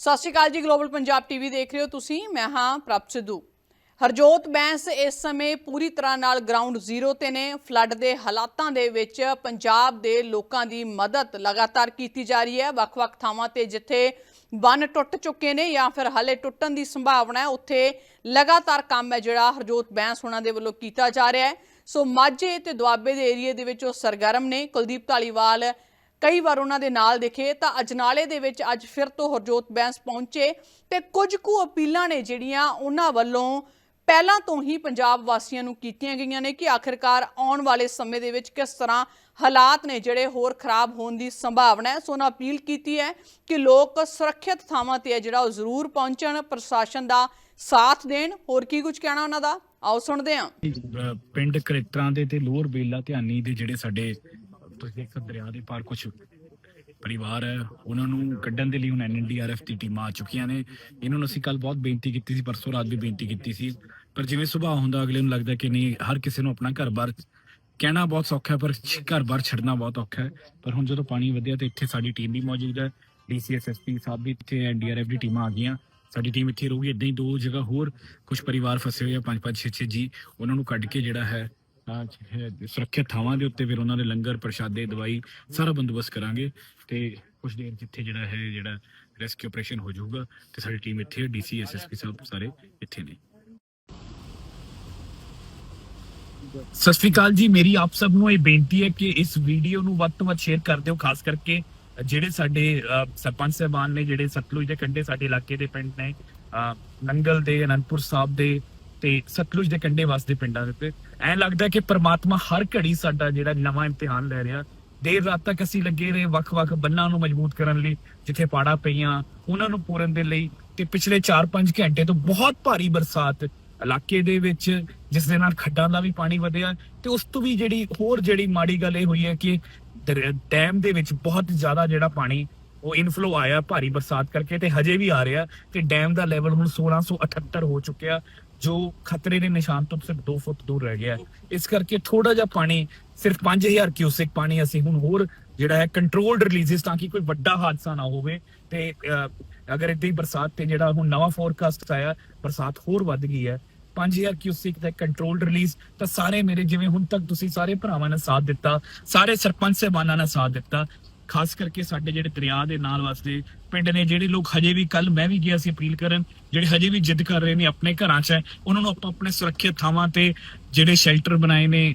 ਸਤਿ ਸ਼੍ਰੀ ਅਕਾਲ ਜੀ global Punjab TV ਦੇਖ ਰਹੇ ਹੋ ਤੁਸੀਂ, ਮੈਂ ਹਾਂ ਪ੍ਰਭ ਸਿੱਧੂ। ਹਰਜੋਤ ਬੈਂਸ ਇਸ ਸਮੇਂ ਪੂਰੀ ਤਰ੍ਹਾਂ ਨਾਲ ਗਰਾਊਂਡ ਜ਼ੀਰੋ ਤੇ ਨੇ। ਫਲੱਡ ਦੇ ਹਾਲਾਤਾਂ ਦੇ ਵਿੱਚ ਪੰਜਾਬ ਦੇ ਲੋਕਾਂ ਦੀ ਮਦਦ ਲਗਾਤਾਰ ਕੀਤੀ ਜਾ ਰਹੀ ਹੈ। ਵੱਖ-ਵੱਖ ਥਾਵਾਂ ਤੇ ਜਿੱਥੇ ਬੰਨ ਟੁੱਟ ਚੁੱਕੇ ਨੇ ਜਾਂ ਫਿਰ ਹਾਲੇ ਟੁੱਟਣ ਦੀ ਸੰਭਾਵਨਾ ਹੈ, ਉੱਥੇ ਲਗਾਤਾਰ ਕੰਮ ਹੈ ਜਿਹੜਾ ਹਰਜੋਤ ਬੈਂਸ ਉਹਨਾਂ ਦੇ ਵੱਲੋਂ ਕੀਤਾ ਜਾ ਰਿਹਾ ਹੈ। ਸੋ ਮਾਝੇ ਤੇ ਦੁਆਬੇ ਦੇ ਏਰੀਏ ਦੇ ਵਿੱਚ ਉਹ ਸਰਗਰਮ ਨੇ। ਕੁਲਦੀਪ ਢਾਲੀਵਾਲ ਕਈ ਵਾਰ ਉਹਨਾਂ ਦੇ ਨਾਲ ਦਿਖੇ, ਤਾਂ ਅਜਨਾਲੇ ਦੇ ਵਿੱਚ ਅੱਜ ਫਿਰ ਤੋਂ ਹਰਜੋਤ ਬੈਂਸ ਪਹੁੰਚੇ ਤੇ ਕੁਝ ਕੁ ਅਪੀਲਾਂ ਨੇ ਜਿਹੜੀਆਂ ਉਹਨਾਂ ਵੱਲੋਂ ਪਹਿਲਾਂ ਤੋਂ ਹੀ ਪੰਜਾਬ ਵਾਸੀਆਂ ਨੂੰ ਕੀਤੀਆਂ ਗਈਆਂ ਨੇ ਕਿ ਆਖਿਰਕਾਰ ਆਉਣ ਵਾਲੇ ਸਮੇਂ ਦੇ ਵਿੱਚ ਕਿਸ ਤਰ੍ਹਾਂ ਹਾਲਾਤ ਨੇ ਜਿਹੜੇ ਹੋਰ ਖਰਾਬ ਹੋਣ ਦੀ ਸੰਭਾਵਨਾ ਹੈ। ਸੋ ਉਹਨਾਂ ਅਪੀਲ ਕੀਤੀ ਹੈ ਕਿ ਲੋਕ ਸੁਰੱਖਿਅਤ ਥਾਵਾਂ ਤੇ ਹੈ ਜਿਹੜਾ ਉਹ ਜ਼ਰੂਰ ਪਹੁੰਚਣ, ਪ੍ਰਸ਼ਾਸਨ ਦਾ ਸਾਥ ਦੇਣ। ਹੋਰ ਕੀ ਕੁਝ ਕਹਿਣਾ ਉਹਨਾਂ ਦਾ? ਆਓ ਸੁਣਦੇ ਹਾਂ। ਅਹ ਪਿੰਡ ਕਰੇਤਰਾਂ ਦੇ ਤੇ ਲੋਅਰ ਬੇਲਾ ਧਿਆਨੀ ਦੇ ਜਿਹੜੇ ਸਾਡੇ ਤੁਸੀਂ ਦੇਖ ਸਕਦੇ ਦਰਿਆ ਦੇ ਪਾਰ ਕੁਝ ਪਰਿਵਾਰ ਹੈ ਉਹਨਾਂ ਨੂੰ ਕੱਢਣ ਦੇ ਲਈ ਹੁਣ ਐਨਐਨਡੀਆਰਐਫ ਦੀ ਟੀਮਾਂ ਆ ਚੁੱਕੀਆਂ ਨੇ। ਇਹਨਾਂ ਨੂੰ ਅਸੀਂ ਕੱਲ ਬਹੁਤ ਬੇਨਤੀ ਕੀਤੀ ਸੀ ਪਰਸੋਂ ਰਾਤ ਵੀ ਬੇਨਤੀ ਕੀਤੀ ਸੀ। ਪਰ ਜਿਵੇਂ ਸੁਭਾਅ ਹੁੰਦਾ ਅਗਲੇ ਨੂੰ ਲੱਗਦਾ ਕਿ ਨਹੀਂ ਹਰ ਕਿਸੇ ਨੂੰ ਆਪਣਾ ਘਰ-ਬਾਰ ਕਹਿਣਾ ਬਹੁਤ ਸੌਖਾ ਹੈ ਪਰ ਘਰ-ਬਾਰ ਛੱਡਣਾ ਬਹੁਤ ਔਖਾ ਹੈ। ਪਰ ਹੁਣ ਜਦੋਂ ਪਾਣੀ ਵਧਿਆ ਤੇ ਇੱਥੇ ਸਾਡੀ ਟੀਮ ਵੀ ਮੌਜੂਦ ਹੈ। ਡੀਸੀਐਸਐਸਪੀ ਸਾਹਿਬ ਵੀ ਇੱਥੇ ਐਨਡੀਆਰਐਫ ਦੀ ਟੀਮਾਂ ਆ ਗਈਆਂ। ਸਾਡੀ ਟੀਮ ਇੱਥੇ ਰਹੂਗੀ ਇਦਾਂ ਹੀ ਦੋ ਜਗ੍ਹਾ ਹੋਰ ਕੁਝ ਪਰਿਵਾਰ ਫਸੇ ਹੋਏ ਆ ਪੰਜ ਪੰਜ ਛੇ ਛੇ ਜੀ ਉਹਨਾਂ ਨੂੰ ਕੱਢ ਕੇ ਜਿਹੜਾ ਹੈ, ਸੁਰੱਖਿਅਤ ਥਾਵਾਂ ਦੇ ਉੱਤੇ ਫਿਰ ਉਹਨਾਂ ਦੇ ਲੰਗਰ, ਪ੍ਰਸ਼ਾਦੇ, ਦਵਾਈ ਸਾਰਾ ਬੰਦੋਬਸਤ ਕਰਾਂਗੇ ਤੇ ਕੁਝ ਦੇਰ ਜਿੱਥੇ ਜਿਹੜਾ ਹੈ, ਜਿਹੜਾ ਰੈਸਕਿਊ ਆਪਰੇਸ਼ਨ ਹੋ ਜਾਊਗਾ ਤੇ ਸਾਡੀ ਟੀਮ ਇੱਥੇ ਹੈ ਡੀਸੀ ਐਸਐਸਪੀ ਸਾਹਿਬ ਸਾਰੇ ਇੱਥੇ ਨੇ। ਸਤਿ ਸ਼੍ਰੀ ਅਕਾਲ ਜੀ, ਮੇਰੀ ਆਪ ਸਭ ਨੂੰ ਇਹ ਬੇਨਤੀ ਹੈ ਕਿ ਇਸ ਵੀਡੀਓ ਨੂੰ ਵੱਧ ਤੋਂ ਵੱਧ ਸ਼ੇਅਰ ਕਰ ਦਿਓ, ਖਾਸ ਕਰਕੇ ਜਿਹੜੇ ਸਾਡੇ ਸਰਪੰਚ ਸਾਹਿਬਾਨ ਨੇ, ਜਿਹੜੇ ਸਤਲੁਜ ਦੇ ਕੰਢੇ ਸਾਡੇ ਇਲਾਕੇ ਦੇ ਪਿੰਡ ਨੇ ਨੰਗਲ ਦੇ, ਅਨੰਦਪੁਰ ਸਾਹਿਬ ਦੇ ਤੇ ਸਤਲੁਜ ਦੇ ਕੰਢੇ ਵਸਦੇ ਪਿੰਡਾਂ ਦੇ ਉੱਤੇ। ਐਂ ਲੱਗਦਾ ਕਿ ਪ੍ਰਮਾਤਮਾ ਹਰ ਘੜੀ ਸਾਡਾ ਜਿਹੜਾ ਨਵਾਂ ਇਮਤਿਹਾਨ ਲੈ ਰਿਹਾ। ਦੇਰ ਰਾਤ ਤੱਕ ਅਸੀਂ ਲੱਗੇ ਰਹੇ ਵੱਖ-ਵੱਖ ਬੰਨਾਂ ਨੂੰ ਮਜ਼ਬੂਤ ਕਰਨ ਲਈ, ਜਿੱਥੇ ਪਾੜਾ ਪਈਆਂ, ਉਹਨਾਂ ਨੂੰ ਪੂਰਨ ਦੇ ਲਈ। ਤੇ ਪਿਛਲੇ 4-5 ਘੰਟੇ ਤੋਂ ਬਹੁਤ ਭਾਰੀ ਬਰਸਾਤ ਇਲਾਕੇ ਦੇ ਵਿੱਚ, ਜਿਸ ਦੇ ਨਾਲ ਖੱਡਾਂ ਦਾ ਵੀ ਪਾਣੀ ਵਧਿਆ। ਤੇ ਉਸ ਤੋਂ ਵੀ ਜਿਹੜੀ ਹੋਰ ਜਿਹੜੀ ਮਾੜੀ ਗੱਲ ਇਹ ਹੋਈ ਹੈ ਕਿ ਦਰ- ਡੈਮ ਦੇ ਵਿੱਚ ਬਹੁਤ ਜ਼ਿਆਦਾ ਜਿਹੜਾ ਪਾਣੀ ਉਹ ਇਨਫਲੋ ਆਇਆ ਭਾਰੀ ਬਰਸਾਤ ਕਰਕੇ ਤੇ ਹਜੇ ਵੀ ਆ ਰਿਹਾ ਤੇ ਡੈਮ ਦਾ ਲੈਵਲ ਹੁਣ 1678 ਹੋ ਚੁੱਕਿਆ, ਜੋ ਖਤਰੇ ਦੇ ਨਿਸ਼ਾਨ ਤੋਂ ਸਿਰਫ 2 ਫੁੱਟ ਦੂਰ ਰਹਿ ਗਿਆ। ਇਸ ਕਰਕੇ ਥੋੜਾ ਜਿਹਾ ਪਾਣੀ, ਸਿਰਫ 5000 ਕਿਊਸਿਕ ਪਾਣੀ ਅਸੀਂ ਹੁਣ ਹੋਰ ਜਿਹੜਾ ਹੈ ਕੰਟਰੋਲਡ ਰਿਲੀਜ਼ਸ ਤਾਂ ਕਿ ਕੋਈ ਵੱਡਾ ਹਾਦਸਾ ਨਾ ਹੋਵੇ ਤੇ ਅਗਰ ਇਦਾਂ ਹੀ ਬਰਸਾਤ ਤੇ ਜਿਹੜਾ ਹੁਣ ਨਵਾਂ ਫੋਰਕਾਸਟ ਆਇਆ, ਬਰਸਾਤ ਹੋਰ ਵੱਧ ਗਈ ਹੈ 5000 ਕਿਊਸਿਕ ਦਾ ਕੰਟਰੋਲਡ ਰਿਲੀਜ਼ ਤਾਂ ਸਾਰੇ ਮੇਰੇ ਜਿਵੇਂ ਹੁਣ ਤੱਕ ਤੁਸੀਂ ਸਾਰੇ ਭਰਾਵਾਂ ਨੇ ਸਾਥ ਦਿੱਤਾ, ਸਾਰੇ ਸਰਪੰਚ ਸਾਹਿਬਾਨਾਂ ਨੇ ਸਾਥ ਦਿੱਤਾ ਖਾਸ ਕਰਕੇ ਸਾਡੇ ਜਿਹੜੇ ਦਰਿਆ ਦੇ ਨਾਲ ਵਸਦੇ ਪਿੰਡ ਨੇ ਜਿਹੜੇ ਲੋਕ ਹਜੇ ਵੀ ਕੱਲ ਮੈਂ ਵੀ ਗਿਆ ਸੀ ਅਪੀਲ ਕਰਨ ਜਿਹੜੇ ਹਜੇ ਵੀ ਜਿੱਦ ਕਰ ਰਹੇ ਨੇ ਆਪਣੇ ਘਰਾਂ 'ਚ ਉਹਨਾਂ ਨੂੰ ਆਪਾਂ ਆਪਣੇ ਸੁਰੱਖਿਅਤ ਥਾਵਾਂ ਤੇ ਜਿਹੜੇ ਸ਼ੈਲਟਰ ਬਣਾਏ ਨੇ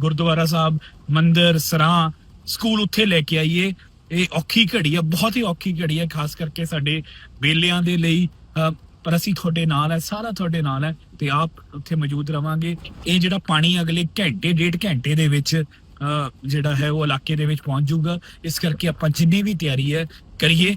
ਗੁਰਦੁਆਰਾ ਸਾਹਿਬ ਮੰਦਿਰ ਸਰਾਂ ਸਕੂਲ ਉੱਥੇ ਲੈ ਕੇ ਆਈਏ। ਇਹ ਔਖੀ ਘੜੀ ਆ ਬਹੁਤ ਹੀ ਔਖੀ ਘੜੀ ਹੈ ਖਾਸ ਕਰਕੇ ਸਾਡੇ ਬੇਲਿਆਂ ਦੇ ਲਈ। ਅਹ, ਪਰ ਅਸੀਂ ਤੁਹਾਡੇ ਨਾਲ ਹੈ ਸਾਰਾ ਤੁਹਾਡੇ ਨਾਲ ਹੈ ਤੇ ਆਪ ਉੱਥੇ ਮੌਜੂਦ ਰਵਾਂਗੇ। ਇਹ ਜਿਹੜਾ ਪਾਣੀ ਅਗਲੇ ਘੰਟੇ ਡੇਢ ਘੰਟੇ ਦੇ ਵਿੱਚ ਜਿਹੜਾ ਹੈ ਉਹ ਇਲਾਕੇ ਦੇ ਵਿੱਚ ਪਹੁੰਚ ਜਾਊਗਾ। ਇਸ ਕਰਕੇ ਆਪਾਂ ਜਿੰਨੀ ਵੀ ਤਿਆਰੀ ਹੈ ਕਰੀਏ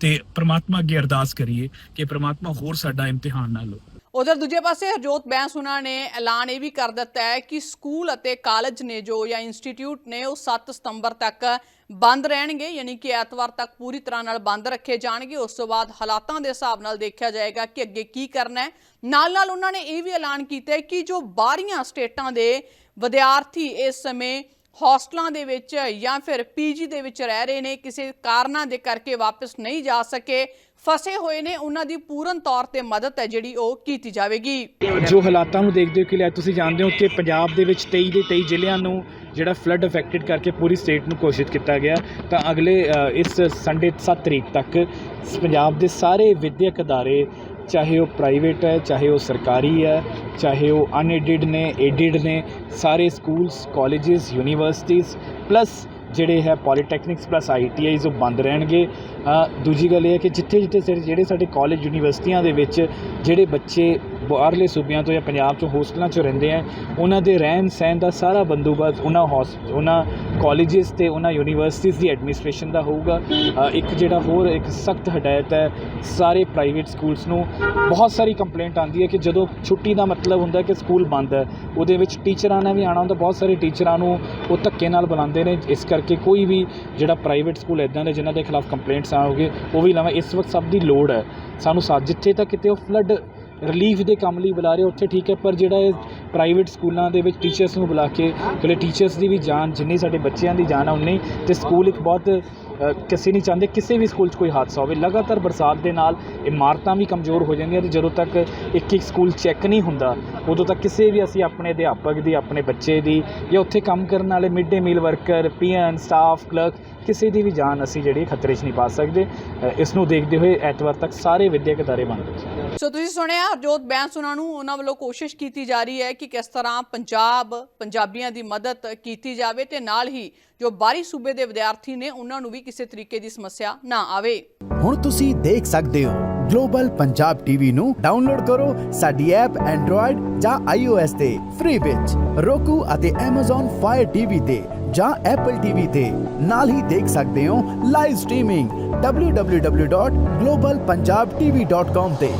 ਤੇ ਪ੍ਰਮਾਤਮਾ ਅੱਗੇ ਅਰਦਾਸ ਕਰੀਏ ਕਿ ਪ੍ਰਮਾਤਮਾ ਹੋਰ ਸਾਡਾ ਇਮਤਿਹਾਨ ਨਾ ਲਓ ਉਧਰ ਦੂਜੇ ਪਾਸੇ ਹਰਜੋਤ ਬੈਂਸ ਉਹਨਾਂ ਨੇ ਐਲਾਨ ਇਹ ਵੀ ਕਰ ਦਿੱਤਾ ਹੈ ਕਿ ਸਕੂਲ ਅਤੇ ਕਾਲਜ ਨੇ ਜੋ ਜਾਂ ਇੰਸਟੀਚਿਊਟ ਨੇ ਉਹ 7 ਸਤੰਬਰ ਤੱਕ ਬੰਦ ਰਹਿਣਗੇ, ਯਾਨੀ ਕਿ ਐਤਵਾਰ ਤੱਕ ਪੂਰੀ ਤਰ੍ਹਾਂ ਨਾਲ ਬੰਦ ਰੱਖੇ ਜਾਣਗੇ। ਉਸ ਤੋਂ ਬਾਅਦ ਹਾਲਾਤਾਂ ਦੇ ਹਿਸਾਬ ਨਾਲ ਦੇਖਿਆ ਜਾਏਗਾ ਕਿ ਅੱਗੇ ਕੀ ਕਰਨਾ ਹੈ। ਨਾਲ ਨਾਲ ਉਹਨਾਂ ਨੇ ਇਹ ਵੀ ਐਲਾਨ ਕੀਤਾ ਹੈ ਕਿ ਜੋ ਬਾਹਰੀਆਂ ਸਟੇਟਾਂ ਦੇ ਵਿਦਿਆਰਥੀ ਇਸ ਸਮੇਂ ਹੌਸਟਲਾਂ ਦੇ ਵਿੱਚ ਜਾਂ ਫਿਰ ਪੀਜੀ ਦੇ ਵਿੱਚ ਰਹਿ ਰਹੇ ਨੇ, ਕਿਸੇ ਕਾਰਨਾਂ ਦੇ ਕਰਕੇ ਵਾਪਸ ਨਹੀਂ ਜਾ ਸਕੇ। ਫਸੇ ਹੋਏ ਨੇ, ਉਹਨਾਂ ਦੀ ਪੂਰਨ ਤੌਰ ਤੇ ਮਦਦ ਹੈ ਜਿਹੜੀ ਉਹ ਕੀਤੀ ਜਾਵੇਗੀ। ਜੋ ਹਾਲਾਤਾਂ ਨੂੰ ਦੇਖਦੇ ਹੋ ਕਿ ਲੈ ਤੁਸੀਂ ਜਾਣਦੇ ਹੋ ਕਿ ਪੰਜਾਬ ਦੇ ਵਿੱਚ 23 ਦੇ 23 ਜ਼ਿਲ੍ਹਿਆਂ ਨੂੰ ਜਿਹੜਾ ਫਲੱਡ ਅਫੈਕਟਡ ਕਰਕੇ ਪੂਰੀ ਸਟੇਟ ਨੂੰ ਘੋਸ਼ਿਤ ਕੀਤਾ ਗਿਆ, ਤਾਂ ਅਗਲੇ ਇਸ ਸੰਡੇ 7 ਤਰੀਕ ਤੱਕ ਪੰਜਾਬ ਦੇ ਸਾਰੇ ਵਿਦਿਅਕ ਅਦਾਰੇ ਚਾਹੇ ਉਹ ਪ੍ਰਾਈਵੇਟ ਹੈ, ਚਾਹੇ ਉਹ ਸਰਕਾਰੀ ਹੈ, ਚਾਹੇ ਉਹ ਅਨਏਡਿਡ ਨੇ ਏਡਿਡ ਨੇ, ਸਾਰੇ ਸਕੂਲਸ ਕਾਲਜਸ ਯੂਨੀਵਰਸਿਟੀਜ਼ ਪਲੱਸ ਜਿਹੜੇ ਹੈ ਪੋਲੀਟੈਕਨਿਕਸ ਪਲੱਸ ਆਈਟੀਆਈਜ਼ ਉਹ ਬੰਦ ਰਹਿਣਗੇ। ਦੂਜੀ ਗੱਲ ਇਹ ਹੈ ਕਿ ਜਿੱਥੇ ਜਿੱਥੇ ਜਿਹੜੇ ਸਾਡੇ ਕਾਲਜ ਯੂਨੀਵਰਸਿਟੀਆਂ ਦੇ ਵਿੱਚ ਜਿਹੜੇ ਬੱਚੇ ਬਾਹਰਲੇ ਸੂਬਿਆਂ ਤੋਂ ਜਾਂ ਪੰਜਾਬ ਤੋਂ ਹੋਸਟਲਾਂ 'ਚ ਰਹਿੰਦੇ ਆ, ਉਹਨਾਂ ਦੇ ਰਹਿਣ ਸਹਿਣ ਦਾ ਸਾਰਾ ਬੰਦੋਬਸਤ ਉਹਨਾਂ ਹੌਸ, ਉਹਨਾਂ ਕਾਲਜਸ ਤੇ ਉਹਨਾਂ ਯੂਨੀਵਰਸਿਟੀਜ਼ ਦੀ ਐਡਮਿਨਿਸਟ੍ਰੇਸ਼ਨ ਦਾ ਹੋਊਗਾ। ਇੱਕ ਜਿਹੜਾ ਹੋਰ ਇੱਕ ਸਖਤ ਹਦਾਇਤ ਹੈ, ਸਾਰੇ ਪ੍ਰਾਈਵੇਟ ਸਕੂਲਸ ਨੂੰ ਬਹੁਤ ਸਾਰੀ ਕੰਪਲੇਂਟ ਆਉਂਦੀ ਹੈ ਕਿ ਜਦੋਂ ਛੁੱਟੀ ਦਾ ਮਤਲਬ ਹੁੰਦਾ ਕਿ ਸਕੂਲ ਬੰਦ ਹੈ, ਉਹਦੇ ਵਿੱਚ ਟੀਚਰਾਂ ਨੇ ਵੀ ਆਉਣਾ ਹੁੰਦਾ, ਬਹੁਤ ਸਾਰੇ ਟੀਚਰਾਂ ਨੂੰ ਉਹ ਧੱਕੇ ਨਾਲ ਬੁਲਾਉਂਦੇ ਨੇ, ਇਸ ਕਰਕੇ ਕੋਈ ਵੀ ਜਿਹੜਾ ਪ੍ਰਾਈਵੇਟ ਸਕੂਲ ਇਦਾਂ ਦੇ ਜਿਨ੍ਹਾਂ ਦੇ ਖਿਲਾਫ ਕੰਪਲੇਂਟਸ ਆਉਣਗੇ, ਉਹ ਵੀ ਲਾਵਾਂ ਇਸ ਵਕਤ ਸਭ ਦੀ ਲੋੜ ਹੈ। ਸਾਨੂੰ ਸਾ, ਜਿੱਥੇ ਤੱਕ ਕਿਤੇ ਉਹ ਫਲੱਡ ਰਿਲੀਫ ਦੇ ਕੰਮ ਲਈ ਬੁਲਾ ਰਹੇ ਉੱਥੇ ਠੀਕ ਹੈ, ਪਰ ਜਿਹੜਾ ਇਹ ਪ੍ਰਾਈਵੇਟ ਸਕੂਲਾਂ ਦੇ ਵਿੱਚ ਟੀਚਰਸ ਨੂੰ ਬੁਲਾ ਕੇ, ਕਿਉਂਕਿ ਟੀਚਰਸ ਦੀ ਵੀ ਜਾਨ, ਜਿੰਨੀ ਸਾਡੇ ਬੱਚਿਆਂ ਦੀ ਜਾਨ ਆ, ਉਨੀ ਤੇ ਸਕੂਲ ਇੱਕ ਬਹੁਤ ਕਿਸੇ ਨਹੀਂ ਚਾਹੁੰਦੇ, ਕਿਸੇ ਵੀ ਸਕੂਲ 'ਚ ਕੋਈ ਹਾਦਸਾ ਹੋਵੇ। ਲਗਾਤਾਰ ਬਰਸਾਤ ਦੇ ਨਾਲ ਇਮਾਰਤਾਂ ਵੀ ਕਮਜ਼ੋਰ ਹੋ ਜਾਂਦੀਆਂ ਤੇ ਜਦੋਂ ਤੱਕ ਇੱਕ ਇੱਕ ਸਕੂਲ ਚੈੱਕ ਨਹੀਂ ਹੁੰਦਾ, ਉਦੋਂ ਤੱਕ ਕਿਸੇ ਵੀ ਅਸੀਂ ਆਪਣੇ ਅਧਿਆਪਕ ਦੀ, ਆਪਣੇ ਬੱਚੇ ਦੀ ਜਾਂ ਉੱਥੇ ਕੰਮ ਕਰਨ ਵਾਲੇ mid day meal worker, PN staff clerk ਕਿਸੇ ਦੀ ਵੀ ਜਾਨ ਅਸੀਂ ਜਿਹੜੀ ਖਤਰੇ 'ਚ ਨਹੀਂ ਪਾ ਸਕਦੇ। ਇਸ ਨੂੰ ਦੇਖਦੇ ਹੋਏ ਐਤਵਾਰ ਤੱਕ ਸਾਰੇ ਵਿਦਿਅਕ ਅਦਾਰੇ ਬੰਦ ਹੋ ਸੋ ਤੁਸੀਂ ਸੁਣਿਆ ਹਰਜੋਤ ਬੈਂਸ ਉਹਨਾਂ ਨੂੰ ਉਹਨਾਂ ਵੱਲੋਂ ਕੋਸ਼ਿਸ਼ ਕੀਤੀ ਜਾ ਰਹੀ ਹੈ ਕਿ ਕਿਸ ਤਰ੍ਹਾਂ ਪੰਜਾਬ ਪੰਜਾਬੀਆਂ ਦੀ ਮਦਦ ਕੀਤੀ ਜਾਵੇ ਤੇ ਨਾਲ ਹੀ ਜੋ ਬਾਹਰੀ ਸੂਬੇ ਦੇ ਵਿਦਿਆਰਥੀ ਨੇ ਉਹਨਾਂ ਨੂੰ ਵੀ ਕਿਸੇ ਤਰੀਕੇ ਦੀ ਸਮੱਸਿਆ ਨਾ ਆਵੇ। ਹੁਣ ਤੁਸੀਂ ਦੇਖ ਸਕਦੇ ਹੋ, ਗਲੋਬਲ ਪੰਜਾਬ ਟੀਵੀ ਨੂੰ ਡਾਊਨਲੋਡ ਕਰੋ ਸਾਡੀ ਐਪ ਐਂਡਰੋਇਡ ਜਾਂ iOS ਤੇ, ਫ੍ਰੀ ਵਿੱਚ roku ਅਤੇ Amazon Fire TV ਤੇ ਜਾਂ Apple TV ਤੇ। ਨਾਲ ਹੀ ਦੇਖ ਸਕਦੇ ਹੋ ਲਾਈਵ ਸਟ੍ਰੀਮਿੰਗ www.globalpunjabtv.com ਤੇ।